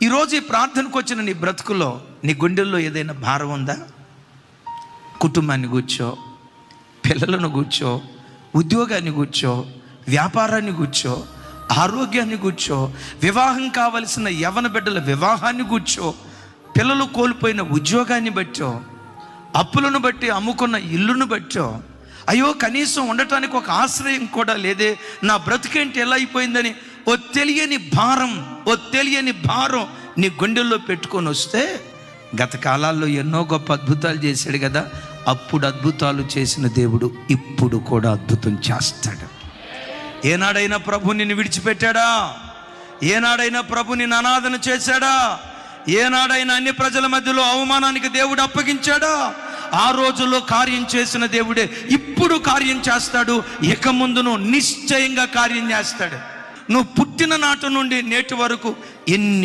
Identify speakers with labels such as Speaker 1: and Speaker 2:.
Speaker 1: ఈరోజు ఈ ప్రార్థనకు వచ్చిన నీ బ్రతుకులో నీ గుండెల్లో ఏదైనా భారం ఉందా? కుటుంబాన్ని కూర్చో పిల్లలను కూర్చో ఉద్యోగాన్ని కూర్చో వ్యాపారాన్ని కూర్చో ఆరోగ్యాన్ని కూర్చో వివాహం కావలసిన యవన బిడ్డల వివాహాన్ని కూర్చో పిల్లలు కోల్పోయిన ఉద్యోగాన్ని బట్టో అప్పులను బట్టి అమ్ముకున్న ఇల్లును బట్టో అయ్యో కనీసం ఉండటానికి ఒక ఆశ్రయం కూడా లేదే నా బ్రతికేంటి ఎలా అయిపోయిందని ఓ తెలియని భారం ఓ తెలియని భారం నీ గుండెల్లో పెట్టుకొని వస్తే గత కాలాల్లో ఎన్నో గొప్ప అద్భుతాలు చేశాడు కదా అప్పుడు అద్భుతాలు చేసిన దేవుడు ఇప్పుడు కూడా అద్భుతం చేస్తాడు. ఏనాడైనా ప్రభు నిన్ను విడిచిపెట్టాడా? ఏనాడైనా ప్రభు నిన్ను అనాథన చేశాడా? ఏనాడైనా అన్ని ప్రజల మధ్యలో అవమానానికి దేవుడు అప్పగించాడా? ఆ రోజుల్లో కార్యం చేసిన దేవుడే ఇప్పుడు కార్యం చేస్తాడు ఇక ముందును నిశ్చయంగా కార్యం చేస్తాడు. నువ్వు పుట్టిన నాటి నుండి నేటి వరకు ఎన్ని